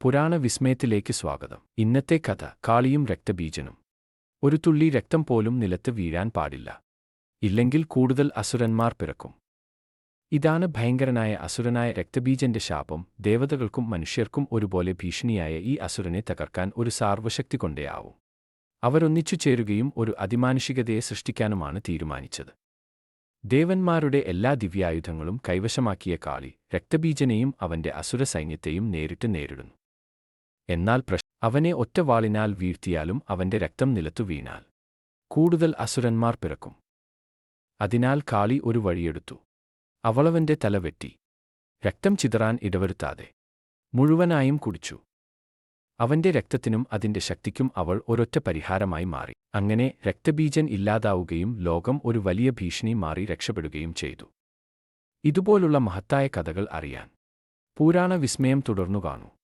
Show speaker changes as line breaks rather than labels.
പുരാണ വിസ്മയത്തിലേക്ക് സ്വാഗതം. ഇന്നത്തെ കഥ കാളിയും രക്തബീജനും. ഒരു തുള്ളി രക്തം പോലും നിലത്ത് വീഴാൻ പാടില്ല. ഇല്ലെങ്കിൽ കൂടുതൽ അസുരന്മാർ പിറക്കും. ഇതാണ് ഭയങ്കരനായ അസുരനായ രക്തബീജന്റെ ശാപം. ദേവതകൾക്കും മനുഷ്യർക്കും ഒരുപോലെ ഭീഷണിയായ ഈ അസുരനെ തകർക്കാൻ ഒരു സാർവശക്തി കൊണ്ടേയാവും. അവരൊന്നിച്ചു ചേരുകയും ഒരു അതിമാനുഷികതയെ സൃഷ്ടിക്കാനുമാണ് തീരുമാനിച്ചത്. ദേവന്മാരുടെ എല്ലാ ദിവ്യായുധങ്ങളും കൈവശമാക്കിയ കാളി രക്തബീജനെയും അവന്റെ അസുര സൈന്യത്തെയും നേരിട്ട് നേരിടുന്നു. എന്നാൽ പ്രശ് അവനെ ഒറ്റവാളിനാൽ വീഴ്ത്തിയാലും അവന്റെ രക്തം നിലത്തു വീണാൽ. കൂടുതൽ അസുരന്മാർ പിറക്കും. അതിനാൽ കാളി ഒരു വഴിയെടുത്തു. അവളവന്റെ വെട്ടി. രക്തം ചിതറാൻ ഇടവരുത്താതെ. മുഴുവനായും കുടിച്ചു. അവന്റെ രക്തത്തിനും അതിന്റെ ശക്തിക്കും അവൾ ഒരൊറ്റ പരിഹാരമായി മാറി. അങ്ങനെ രക്തബീജൻ ഇല്ലാതാവുകയും ലോകം ഒരു വലിയ ഭീഷണി മാറി രക്ഷപ്പെടുകയും ചെയ്തു. ഇതുപോലുള്ള മഹത്തായ കഥകൾ അറിയാൻ. പുരാണ വിസ്മയം തുടർന്നു കാണൂ.